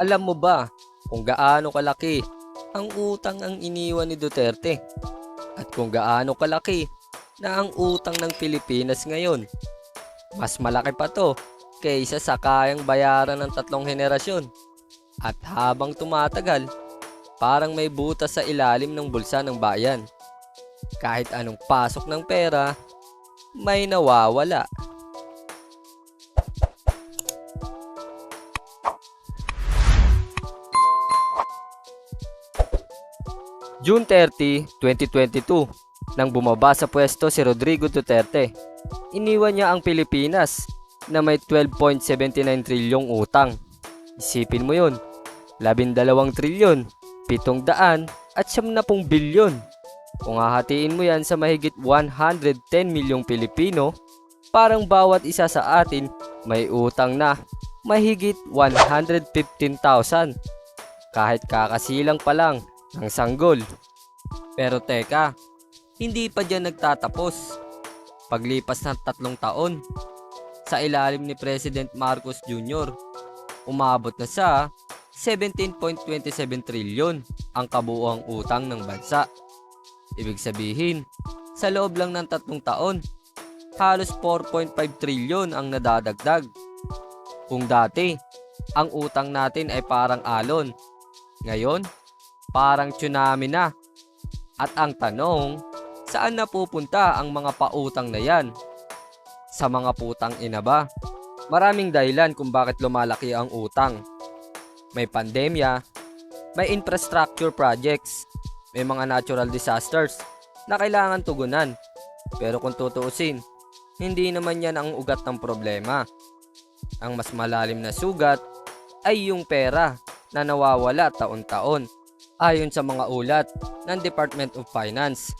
Alam mo ba kung gaano kalaki ang utang ang iniwan ni Duterte? At kung gaano kalaki na ang utang ng Pilipinas ngayon? Mas malaki pa to kaysa sa kayang bayaran ng tatlong henerasyon. At habang tumatagal, parang may butas sa ilalim ng bulsa ng bayan. Kahit anong pasok ng pera, may nawawala. June 30, 2022, nang bumaba sa pwesto si Rodrigo Duterte, iniwan niya ang Pilipinas na may 12.79 trilyong utang. Isipin mo yun, 12 trilyon, 700 at 70 bilyon. Kung hahatiin mo yan sa mahigit 110 milyong Pilipino, parang bawat isa sa atin may utang na mahigit 115,000. Kahit kakasilang pa lang ng sanggol. Pero teka, hindi pa dyan nagtatapos. Paglipas ng tatlong taon, sa ilalim ni President Marcos Jr., umabot na sa 17.27 trilyon ang kabuuang utang ng bansa. Ibig sabihin, sa loob lang ng tatlong taon, halos 4.5 trilyon ang nadadagdag. Kung dati, ang utang natin ay parang alon. Ngayon, parang tsunami na. At ang tanong, saan napupunta ang mga pautang na yan? Sa mga putang ina ba? Maraming dahilan kung bakit lumalaki ang utang. May pandemya, may infrastructure projects, may mga natural disasters na kailangan tugunan. Pero kung tutuusin, hindi naman yan ang ugat ng problema. Ang mas malalim na sugat ay yung pera na nawawala taon-taon ayon sa mga ulat ng Department of Finance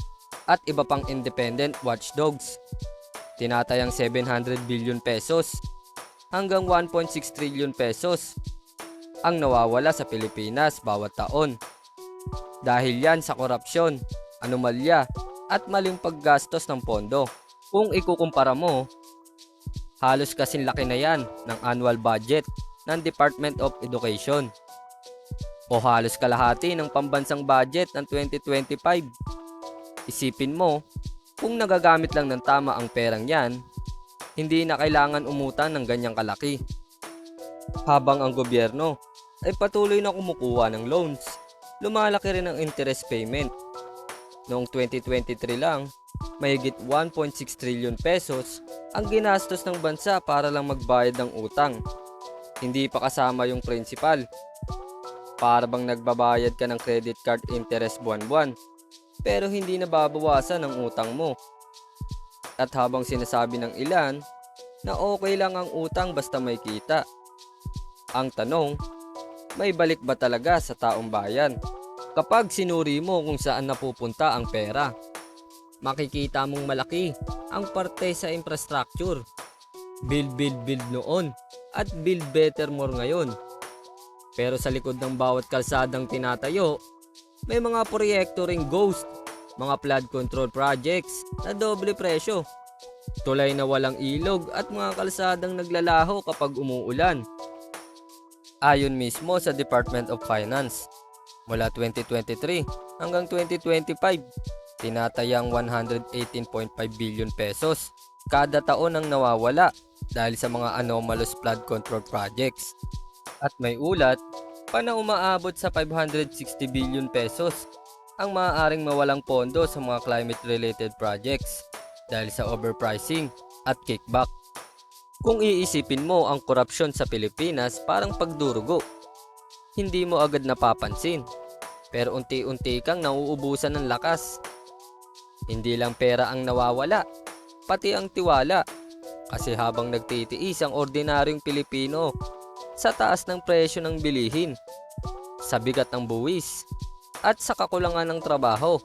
at iba pang independent watchdogs. Tinatayang 700 billion pesos hanggang 1.6 trillion pesos ang nawawala sa Pilipinas bawat taon. Dahil yan sa korupsyon, anomalya at maling paggastos ng pondo. Kung ikukumpara mo, halos kasing laki na yan ng annual budget ng Department of Education o halos kalahati ng pambansang budget ng 2025. Isipin mo, kung nagagamit lang ng tama ang perang yan, hindi na kailangan umutang ng ganyang kalaki. Habang ang gobyerno ay patuloy na kumukuha ng loans, lumalaki rin ang interest payment. Noong 2023 lang, mahigit 1.6 trillion pesos ang ginastos ng bansa para lang magbayad ng utang. Hindi pa kasama yung principal para bang nagbabayad ka ng credit card interest buwan-buwan pero hindi nababawasan ang utang mo. At habang sinasabi ng ilan na okay lang ang utang basta may kita. Ang tanong, may balik ba talaga sa taong bayan? Kapag sinuri mo kung saan napupunta ang pera, makikita mong malaki ang parte sa infrastructure. Build, build, build noon at build better more ngayon. Pero sa likod ng bawat kalsadang tinatayo, may mga proyekto ring ghost, mga flood control projects na doble presyo. Tulay na walang ilog at mga kalsadang naglalaho kapag umuulan. Ayon mismo sa Department of Finance, mula 2023 hanggang 2025, tinatayang 118.5 billion pesos kada taon ang nawawala dahil sa mga anomalous flood control projects. At may ulat pa na umaabot sa 560 billion pesos ang maaaring mawalang pondo sa mga climate-related projects dahil sa overpricing at kickback. Kung iisipin mo ang korupsyon sa Pilipinas parang pagdurugo, hindi mo agad napapansin. Pero unti-unti kang nauubusan ng lakas. Hindi lang pera ang nawawala, pati ang tiwala. Kasi habang nagtitiis ang ordinaryong Pilipino sa taas ng presyo ng bilihin, sa bigat ng buwis, at sa kakulangan ng trabaho.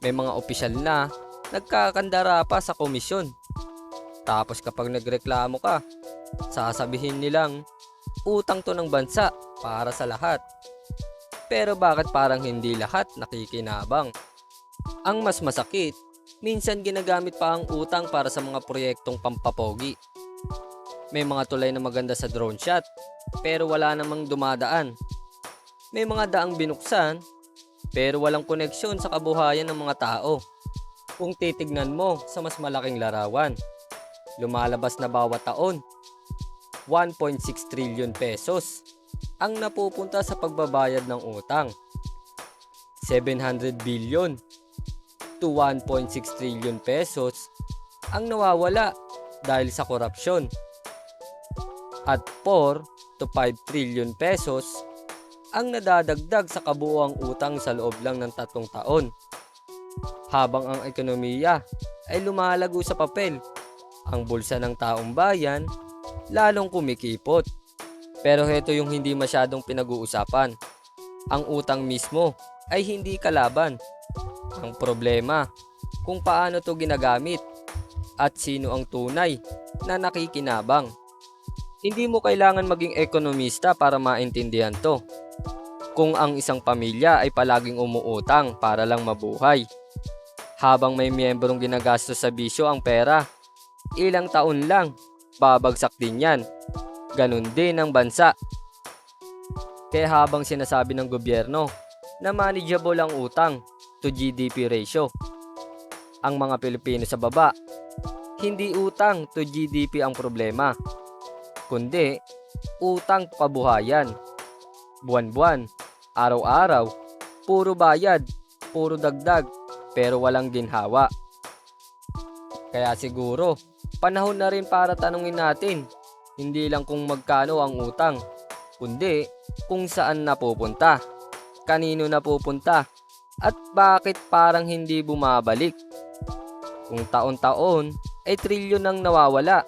May mga opisyal na nagkakandara pa sa komisyon. Tapos kapag nagreklamo ka, sasabihin nilang utang to ng bansa para sa lahat. Pero bakit parang hindi lahat nakikinabang? Ang mas masakit, minsan ginagamit pa ang utang para sa mga proyektong pampapogi. May mga tulay na maganda sa drone shot, pero wala namang dumadaan. May mga daang binuksan pero walang koneksyon sa kabuhayan ng mga tao. Kung titignan mo sa mas malaking larawan, lumalabas na bawat taon 1.6 trillion pesos ang napupunta sa pagbabayad ng utang. 700 billion to 1.6 trillion pesos ang nawawala dahil sa korupsyon. At 4 to 5 trillion pesos ang nadadagdag sa kabuuang utang sa loob lang ng tatlong taon. Habang ang ekonomiya ay lumalago sa papel, ang bulsa ng taong bayan lalong kumikipot. Pero heto yung hindi masyadong pinag-uusapan. Ang utang mismo ay hindi kalaban. Ang problema, kung paano to ginagamit at sino ang tunay na nakikinabang. Hindi mo kailangan maging ekonomista para maintindihan to. Kung ang isang pamilya ay palaging umuutang para lang mabuhay. Habang may miyembrong ginagastos sa bisyo ang pera, ilang taon lang, babagsak din yan. Ganon din ang bansa. Kaya habang sinasabi ng gobyerno na manageable ang utang to GDP ratio, ang mga Pilipino sa baba, hindi utang to GDP ang problema, kundi utang kabuhayan. Buwan-buwan, araw-araw, puro bayad, puro dagdag, pero walang ginhawa. Kaya siguro, panahon na rin para tanungin natin, hindi lang kung magkano ang utang, kundi kung saan napupunta, kanino napupunta, at bakit parang hindi bumabalik. Kung taon-taon ay trilyon ang nawawala,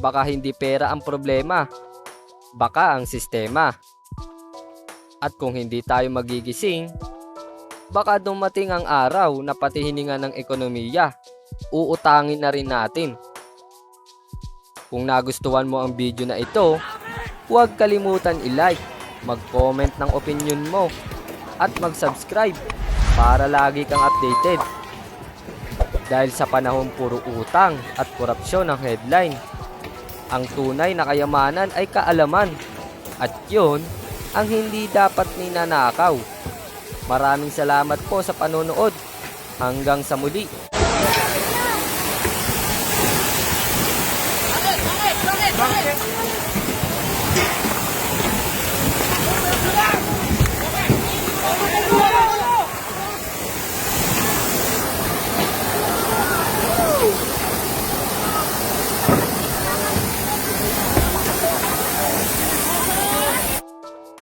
baka hindi pera ang problema, baka ang sistema. At kung hindi tayo magigising, baka dumating ang araw na pati hininga ng ekonomiya, uutangin na rin natin. Kung nagustuhan mo ang video na ito, huwag kalimutan i-like, mag-comment ng opinion mo, at mag-subscribe para lagi kang updated. Dahil sa panahon puro utang at korupsyon ang headline, ang tunay na kayamanan ay kaalaman at yun ang hindi dapat ninanakaw. Maraming salamat po sa panonood. Hanggang sa muli.